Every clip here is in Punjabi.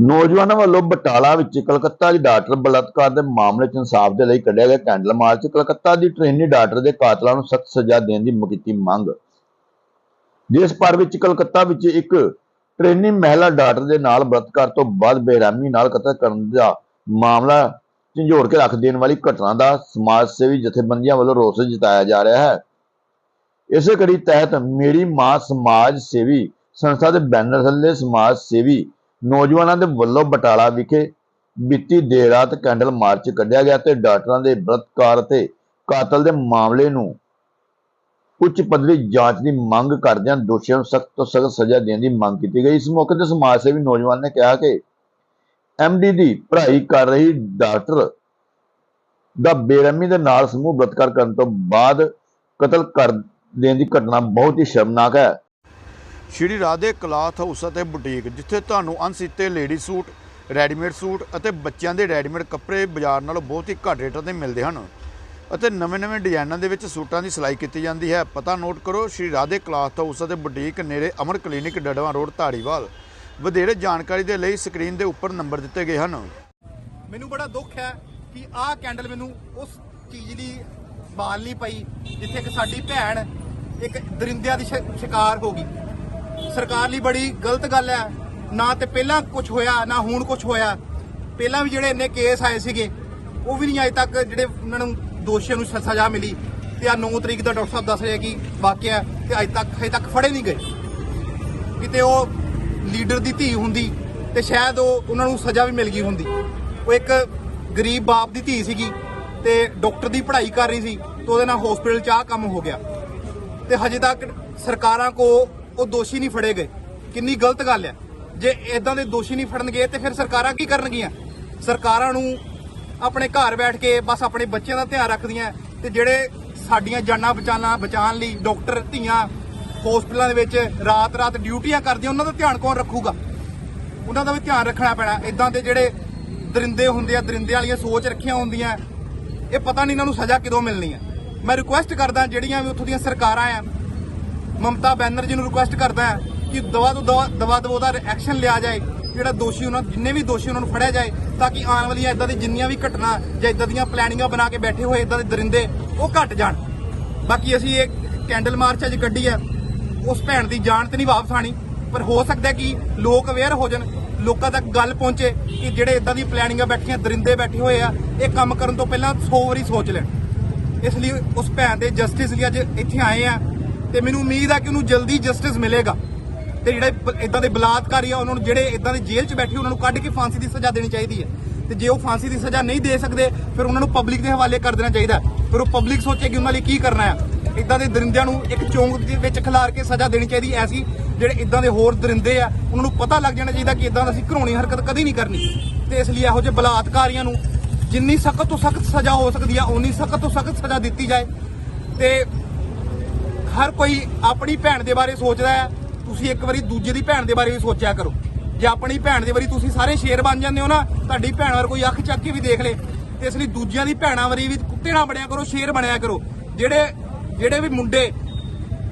ਨੌਜਵਾਨਾਂ ਵੱਲੋਂ ਬਟਾਲਾ ਵਿੱਚ ਕਲਕੱਤਾ ਦੀ ਡਾਕਟਰ ਬਲਾਤਕਾਰ ਦੇ ਮਾਮਲੇ 'ਚ ਇਨਸਾਫ ਦੇ ਲਈ ਕੱਢਿਆ ਗਿਆ ਕੈਂਡਲ ਮਾਰਚ। ਕਲਕੱਤਾ ਦੀ ਟ੍ਰੇਨੀ ਡਾਕਟਰ ਦੇ ਕਾਤਲਾਂ ਨੂੰ ਸਖਤ ਸਜ਼ਾ ਦੇਣ ਦੀ ਕੀਤੀ ਮੰਗ। ਦੇਸ਼ ਭਰ ਵਿੱਚ ਕਲਕੱਤਾ ਵਿੱਚ ਇੱਕ ਟ੍ਰੇਨੀ ਮਹਿਲਾ ਡਾਕਟਰ ਦੇ ਨਾਲ ਬਲਾਤਕਾਰ ਤੋਂ ਬਾਅਦ ਬੇਰਹਿਮੀ ਨਾਲ ਕਤਲ ਕਰਨ ਦਾ ਮਾਮਲਾ ਝੰਜੋੜ ਕੇ ਰੱਖ ਦੇਣ ਵਾਲੀ ਘਟਨਾ ਦਾ ਸਮਾਜ ਸੇਵੀ ਜਥੇਬੰਦੀਆਂ ਵੱਲੋਂ ਰੋਸ ਜਤਾਇਆ ਜਾ ਰਿਹਾ ਹੈ। ਇਸੇ ਕੜੀ ਤਹਿਤ ਮੇਰੀ ਮਾਂ ਸਮਾਜ ਸੇਵੀ ਸੰਸਥਾ ਦੇ ਬੈਨਰ ਥੱਲੇ ਸਮਾਜ ਸੇਵੀ ਨੌਜਵਾਨਾਂ ਦੇ ਵੱਲੋਂ ਬਟਾਲਾ ਵਿਖੇ ਬੀਤੀ ਦੇਰ ਰਾਤ ਕੈਂਡਲ ਮਾਰਚ ਕੱਢਿਆ ਗਿਆ ਤੇ ਡਾਕਟਰਾਂ ਦੇ ਬਲਾਤਕਾਰ ਤੇ ਕਾਤਲ ਦੇ ਮਾਮਲੇ ਨੂੰ ਉੱਚ ਪੱਧਰੀ ਜਾਂਚ ਦੀ ਮੰਗ ਕਰਦਿਆਂ ਦੋਸ਼ੀਆਂ ਨੂੰ ਸਖਤ ਤੋਂ ਸਖਤ ਸਜ਼ਾ ਦੇਣ ਦੀ ਮੰਗ ਕੀਤੀ ਗਈ। ਇਸ ਮੌਕੇ ਤੇ ਸਮਾਜ ਸੇਵੀ ਨੌਜਵਾਨ ਨੇ ਕਿਹਾ ਕਿ ਐਮਡੀ ਦੀ ਪੜ੍ਹਾਈ ਕਰ ਰਹੀ ਡਾਕਟਰ ਦਾ ਬੇਰਹਿਮੀ ਦੇ ਨਾਲ ਸਮੂਹ ਬਲਾਤਕਾਰ ਕਰਨ ਤੋਂ ਬਾਅਦ ਕਤਲ ਕਰ ਦੇਣ ਦੀ ਘਟਨਾ ਬਹੁਤ ਹੀ ਸ਼ਰਮਨਾਕ ਹੈ। ਸ਼੍ਰੀ ਰਾਧੇ ਕਲਾਥ ਹਾਊਸ ਅਤੇ ਬੁਟੀਕ, ਜਿੱਥੇ ਤੁਹਾਨੂੰ ਅਣਸੀਤੇ ਲੇਡੀ ਸੂਟ, ਰੈਡੀਮੇਡ ਸੂਟ ਅਤੇ ਬੱਚਿਆਂ ਦੇ ਰੈਡੀਮੇਡ ਕੱਪੜੇ ਬਾਜ਼ਾਰ ਨਾਲੋਂ ਬਹੁਤ ਹੀ ਘੱਟ ਰੇਟਾਂ ਤੇ ਮਿਲਦੇ ਹਨ ਅਤੇ ਨਵੇਂ-ਨਵੇਂ ਡਿਜ਼ਾਈਨਾਂ ਦੇ ਵਿੱਚ ਸੂਟਾਂ ਦੀ ਸਿਲਾਈ ਕੀਤੀ ਜਾਂਦੀ ਹੈ। ਪਤਾ ਨੋਟ ਕਰੋ, ਸ਼੍ਰੀ ਰਾਧੇ ਕਲਾਥ ਹਾਊਸ ਅਤੇ ਬੁਟੀਕ ਨੇੜੇ ਅਮਰ ਕਲੀਨਿਕ ਡੜਵਾ ਰੋਡ, ਧਾਰੀਵਾਲ। ਵਧੇਰੇ ਜਾਣਕਾਰੀ ਦੇ ਲਈ ਸਕਰੀਨ ਦੇ ਉੱਪਰ ਨੰਬਰ ਦਿੱਤੇ ਗਏ ਹਨ। ਮੈਨੂੰ ਬੜਾ ਦੁੱਖ ਹੈ ਕਿ ਆਹ ਕੈਂਡਲ ਮੈਨੂੰ ਉਸ ਚੀਜ਼ ਦੀ ਬਾਲ ਨਹੀਂ ਪਈ, ਜਿੱਥੇ ਕਿ ਸਾਡੀ ਭੈਣ ਇੱਕ ਦਰਿੰਦਿਆਂ ਦੀ ਸ਼ਿਕਾਰ ਹੋ ਗਈ। ਸਰਕਾਰ ਲਈ ਬੜੀ ਗਲਤ ਗੱਲ ਹੈ। ਨਾ ਤੇ ਪਹਿਲਾਂ ਕੁਝ ਹੋਇਆ, ਨਾ ਹੁਣ ਕੁਝ ਹੋਇਆ। ਪਹਿਲਾਂ ਵੀ ਜਿਹੜੇ ਇੰਨੇ ਕੇਸ ਆਏ ਸੀਗੇ, ਉਹ ਵੀ ਨਹੀਂ ਅਜੇ ਤੱਕ ਜਿਹੜੇ ਉਹਨਾਂ ਨੂੰ ਦੋਸ਼ੀਆਂ ਨੂੰ ਸਜ਼ਾ ਮਿਲੀ। ਤੇ ਆ 9 ਤਰੀਕ ਦਾ ਡਾਕਟਰ ਸਾਹਿਬ ਦੱਸ ਰਿਹਾ ਕਿ ਵਾਕਿਆ ਹੈ ਤੇ ਅਜੇ ਤੱਕ ਅਜੇ ਤੱਕ ਫੜੇ ਨਹੀਂ ਗਏ। ਕਿਤੇ ਉਹ ਲੀਡਰ ਦੀ ਧੀ ਹੁੰਦੀ ਤੇ ਸ਼ਾਇਦ ਉਹ ਉਹਨਾਂ ਨੂੰ ਸਜ਼ਾ ਵੀ ਮਿਲ ਗਈ ਹੁੰਦੀ। ਉਹ ਇੱਕ ਗਰੀਬ ਬਾਪ ਦੀ ਧੀ ਸੀਗੀ ਤੇ ਡਾਕਟਰ ਦੀ ਪੜ੍ਹਾਈ ਕਰ ਰਹੀ ਸੀ ਤੇ ਉਹਦੇ ਨਾਲ ਹਸਪੀਟਲ 'ਚ ਆਹ ਕੰਮ ਹੋ ਗਿਆ। ਤੇ ਹਜੇ ਤੱਕ ਸਰਕਾਰਾਂ ਕੋ ਉਹ ਦੋਸ਼ੀ ਨਹੀਂ ਫੜੇ ਗਏ। ਕਿੰਨੀ ਗਲਤ ਗੱਲ ਹੈ ਜੇ ਇਦਾਂ ਦੇ ਦੋਸ਼ੀ ਨਹੀਂ ਫੜਨਗੇ ਤੇ ਫਿਰ ਸਰਕਾਰਾਂ ਕੀ ਕਰਨਗੀਆਂ? ਸਰਕਾਰਾਂ ਨੂੰ ਆਪਣੇ ਘਰ ਬੈਠ ਕੇ ਬਸ ਆਪਣੇ ਬੱਚਿਆਂ ਦਾ ਧਿਆਨ ਰੱਖਦੀਆਂ ਤੇ ਜਿਹੜੇ ਸਾਡੀਆਂ ਜਾਨਾਂ ਬਚਾਣਾ ਬਚਾਉਣ ਲਈ ਡਾਕਟਰ, ਧੀਆਂ ਹਸਪੀਟਲਾਂ ਦੇ ਵਿੱਚ ਰਾਤ-ਰਾਤ ਡਿਊਟੀਆਂ ਕਰਦੀਆਂ, ਉਹਨਾਂ ਦਾ ਧਿਆਨ ਕੌਣ ਰੱਖੂਗਾ? ਉਹਨਾਂ ਦਾ ਵੀ ਧਿਆਨ ਰੱਖਣਾ ਪੈਣਾ। ਇਦਾਂ ਦੇ ਜਿਹੜੇ ਦਰਿੰਦੇ ਹੁੰਦੇ ਆ, ਦਰਿੰਦੇ ਵਾਲੀਆਂ ਸੋਚ ਰੱਖੀਆਂ ਹੁੰਦੀਆਂ, ਇਹ ਪਤਾ ਨਹੀਂ ਇਹਨਾਂ ਨੂੰ ਸਜ਼ਾ ਕਦੋਂ ਮਿਲਣੀ ਹੈ ਮੈਂ ਰਿਕੁਐਸਟ ਕਰਦਾ ਜਿਹੜੀਆਂ ਵੀ ਉੱਥੋਂ ਦੀਆਂ ਸਰਕਾਰਾਂ ਆ ਮਮਤਾ ਬੈਨਰਜੀ ਨੂੰ ਰਿਕੁਐਸਟ ਕਰਦਾ ਹਾਂ ਕਿ ਦਵਾ ਤੋਂ ਦਵਾ ਦਵਾ ਦਵਾ ਉਹਦਾ ਐਕਸ਼ਨ ਲਿਆ ਜਾਏ, ਜਿਹੜਾ ਦੋਸ਼ੀ ਉਹਨਾਂ ਜਿੰਨੇ ਵੀ ਦੋਸ਼ੀ ਉਹਨਾਂ ਨੂੰ ਫੜਿਆ ਜਾਏ, ਤਾਂ ਕਿ ਆਉਣ ਵਾਲੀਆਂ ਇਦਾਂ ਦੀ ਜਿੰਨੀਆਂ ਵੀ ਘਟਨਾ ਜਾਂ ਇਦਾਂ ਦੀਆਂ ਪਲੈਨਿੰਗਾਂ ਬਣਾ ਕੇ ਬੈਠੇ ਹੋਏ ਇਦਾਂ ਦੇ ਦਰਿੰਦੇ, ਉਹ ਘਟ ਜਾਣ। ਬਾਕੀ ਅਸੀਂ ਇਹ ਕੈਂਡਲ ਮਾਰਚ ਅੱਜ ਕੱਢੀ ਹੈ। ਉਸ ਭੈਣ ਦੀ ਜਾਨ ਤੇ ਨਹੀਂ ਵਾਪਸ ਆਣੀ ਪਰ ਹੋ ਸਕਦਾ ਕਿ ਲੋਕ ਅਵੇਅਰ ਹੋ ਜਾਣ, ਲੋਕਾਂ ਤੱਕ ਗੱਲ ਪਹੁੰਚੇ ਕਿ ਜਿਹੜੇ ਇਦਾਂ ਦੀ ਪਲੈਨਿੰਗਾਂ ਬੈਠੀਆਂ, ਦਰਿੰਦੇ ਬੈਠੇ ਹੋਏ ਆ, ਇਹ ਕੰਮ ਕਰਨ ਤੋਂ ਪਹਿਲਾਂ 100 ਵਾਰੀ ਸੋਚ ਲੈਣ। ਇਸ ਲਈ ਉਸ ਭੈਣ ਦੇ ਜਸਟਿਸ ਲਈ ਅੱਜ ਇੱਥੇ ਆਏ ਆ। ਤੇ ਮੈਨੂੰ ਉਮੀਦ ਆ ਕਿ ਉਹਨੂੰ ਜਲਦੀ ਜਸਟਿਸ ਮਿਲੇਗਾ। ਤੇ ਜਿਹੜੇ ਇਦਾਂ ਦੇ ਬਲਾਤਕਾਰੀ ਆ, ਉਹਨਾਂ ਨੂੰ ਜਿਹੜੇ ਇਦਾਂ ਦੇ ਜੇਲ੍ਹ 'ਚ ਬੈਠੇ, ਉਹਨਾਂ ਨੂੰ ਕੱਢ ਕੇ ਫਾਂਸੀ ਦੀ ਸਜ਼ਾ ਦੇਣੀ ਚਾਹੀਦੀ ਹੈ। ਤੇ ਜੇ ਉਹ ਫਾਂਸੀ ਦੀ ਸਜ਼ਾ ਨਹੀਂ ਦੇ ਸਕਦੇ, ਫਿਰ ਉਹਨਾਂ ਨੂੰ ਪਬਲਿਕ ਦੇ ਹਵਾਲੇ ਕਰ ਦੇਣਾ ਚਾਹੀਦਾ ਫਿਰ ਉਹ ਪਬਲਿਕ ਸੋਚੇ ਕਿ ਉਹਨਾਂ ਲਈ ਕੀ ਕਰਨਾ ਆ ਇਦਾਂ ਦੇ ਦਰਿੰਦਿਆਂ ਨੂੰ ਇੱਕ ਚੌਂਕ ਦੇ ਵਿੱਚ ਖਿਲਾਰ ਕੇ ਸਜ਼ਾ ਦੇਣੀ ਚਾਹੀਦੀ ਐਸੀ ਜਿਹੜੇ ਇਦਾਂ ਦੇ ਹੋਰ ਦਰਿੰਦੇ ਆ, ਉਹਨਾਂ ਨੂੰ ਪਤਾ ਲੱਗ ਜਾਣਾ ਚਾਹੀਦਾ ਕਿ ਇਦਾਂ ਦਾ ਅਸੀਂ ਘਰੋਣੀ ਹਰਕਤ ਕਦੀ ਨਹੀਂ ਕਰਨੀ। ਤੇ ਇਸ ਲਈ ਇਹੋ ਜਿਹੇ ਬਲਾਤਕਾਰੀਆਂ ਨੂੰ ਜਿੰਨੀ ਸਖਤ ਤੋਂ ਸਖਤ ਸਜ਼ਾ ਹੋ ਸਕਦੀ ਆ ਉਨੀ ਸਖਤ ਤੋਂ ਸਖਤ ਸਜ਼ਾ ਦਿੱਤੀ ਜਾਏ। ਤੇ ਹਰ ਕੋਈ ਆਪਣੀ ਭੈਣ ਦੇ ਬਾਰੇ ਸੋਚਦਾ ਹੈ। ਤੁਸੀਂ ਇੱਕ ਵਾਰੀ ਦੂਜੇ ਦੀ ਭੈਣ ਦੇ ਬਾਰੇ ਵੀ ਸੋਚਿਆ ਕਰੋ। ਜੇ ਆਪਣੀ ਭੈਣ ਦੇ ਵਾਰੀ ਤੁਸੀਂ ਸਾਰੇ ਸ਼ੇਰ ਬਣ ਜਾਂਦੇ ਹੋ ਨਾ, ਤੁਹਾਡੀ ਭੈਣ ਵਾਰ ਕੋਈ ਅੱਖ ਚੱਕ ਕੇ ਵੀ ਦੇਖ ਲੇ। ਤੇ ਇਸ ਲਈ ਦੂਜਿਆਂ ਦੀ ਭੈਣਾਂ ਵਾਰੀ ਵੀ ਕੁੱਤੇ ਨਾ ਬਣਿਆ ਕਰੋ, ਸ਼ੇਰ ਬਣਿਆ ਕਰੋ। ਜਿਹੜੇ ਜਿਹੜੇ ਵੀ ਮੁੰਡੇ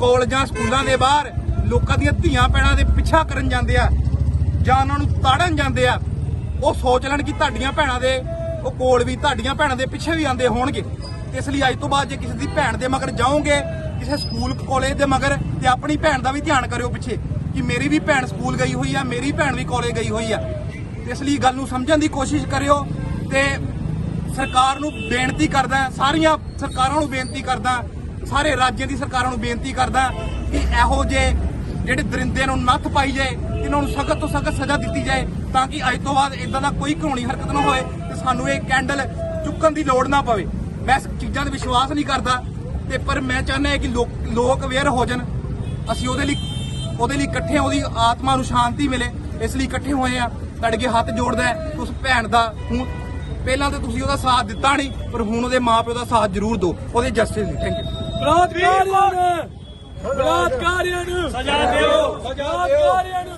ਕਾਲਜਾਂ, ਸਕੂਲਾਂ ਦੇ ਬਾਹਰ ਲੋਕਾਂ ਦੀਆਂ ਧੀਆਂ ਭੈਣਾਂ ਦੇ ਪਿੱਛਾ ਕਰਨ ਜਾਂਦੇ ਆ ਜਾਂ ਉਹਨਾਂ ਨੂੰ ਤਾੜਨ ਜਾਂਦੇ ਆ, ਉਹ ਸੋਚ ਲੈਣ ਕਿ ਤੁਹਾਡੀਆਂ ਭੈਣਾਂ ਦੇ, ਉਹ ਕੋਲ ਵੀ ਤੁਹਾਡੀਆਂ ਭੈਣਾਂ ਦੇ ਪਿੱਛੇ ਵੀ ਆਂਦੇ ਹੋਣਗੇ। ਇਸ ਲਈ ਅੱਜ ਤੋਂ ਬਾਅਦ ਜੇ ਕਿਸੇ ਦੀ ਭੈਣ ਦੇ ਮਗਰ ਜਾਓਗੇ ਕਿਸੇ ਸਕੂਲ ਕਾਲਜ ਦੇ ਮਗਰ ਤੇ ਆਪਣੀ ਭੈਣ ਦਾ ਵੀ ਧਿਆਨ ਕਰਿਓ ਪਿੱਛੇ ਕਿ ਮੇਰੀ ਵੀ ਭੈਣ ਸਕੂਲ ਗਈ ਹੋਈ ਆ, ਮੇਰੀ ਭੈਣ ਵੀ ਕਾਲਜ ਗਈ ਹੋਈ ਆ। ਤੇ ਇਸ ਲਈ ਗੱਲ ਨੂੰ ਸਮਝਣ ਦੀ ਕੋਸ਼ਿਸ਼ ਕਰਿਓ ਤੇ ਸਰਕਾਰ ਨੂੰ ਬੇਨਤੀ ਕਰਦਾ, ਸਾਰੀਆਂ ਸਰਕਾਰਾਂ ਨੂੰ ਬੇਨਤੀ ਕਰਦਾ, ਸਾਰੇ ਰਾਜਾਂ ਦੀ ਸਰਕਾਰਾਂ ਨੂੰ ਬੇਨਤੀ ਕਰਦਾ ਕਿ ਇਹੋ ਜੇ ਜਿਹੜੇ ਦਰਿੰਦੇ ਨੂੰ ਨੱਥ ਪਾਈ ਜਾਏ ਇਹਨਾਂ ਨੂੰ ਸਖਤ ਤੋਂ ਸਖਤ ਸਜ਼ਾ ਦਿੱਤੀ ਜਾਏ, ਤਾਂ ਕਿ ਅੱਜ ਤੋਂ ਬਾਅਦ ਇਦਾਂ ਦਾ ਕੋਈ ਘਰੋਣੀ ਹਰਕਤ ਨਾ ਹੋਏ ਤੇ ਸਾਨੂੰ ਇਹ ਕੈਂਡਲ ਚੁੱਕਣ ਦੀ ਲੋੜ ਨਾ ਪਵੇ। ਮੈਂ ਇਸ ਚੀਜ਼ਾਂ ਤੇ ਵਿਸ਼ਵਾਸ ਨਹੀਂ ਕਰਦਾ ਤੇ ਪਰ ਮੈਂ ਚਾਹੁੰਦਾ ਹਾਂ ਕਿ ਲੋਕ ਲੋਕ ਅਵੇਅਰ ਹੋ ਜਾਣ। ਅਸੀਂ ਉਹਦੇ ਲਈ ਉਹਦੇ ਲਈ ਇਕੱਠੇ ਉਹਦੀ ਆਤਮਾ ਨੂੰ ਸ਼ਾਂਤੀ ਮਿਲੇ। ਇਸ ਲਈ ਇਕੱਠੇ ਹੋਏ ਆ ਤੁਹਾਡੇ ਅੱਗੇ ਹੱਥ ਜੋੜਦਾ ਉਸ ਭੈਣ ਦਾ ਹੁਣ ਪਹਿਲਾਂ ਤਾਂ ਤੁਸੀਂ ਉਹਦਾ ਸਾਥ ਦਿੱਤਾ ਨਹੀਂ ਪਰ ਹੁਣ ਉਹਦੇ ਮਾਪਿਓ ਦਾ ਸਾਥ ਜ਼ਰੂਰ ਦਿਓ। ਉਹਦੇ ਜਸਟਿਸ ਲਈ ਥੈਂਕ ਯੂ ਬਲਾਤਕਾਰੀਆਂ ਨੂੰ ਬਲਾਤਕਾਰੀਆਂ ਨੂੰ ਸਜ਼ਾ ਦਿਓ। ਬਲਾਤਕਾਰੀਆਂ ਨੂੰ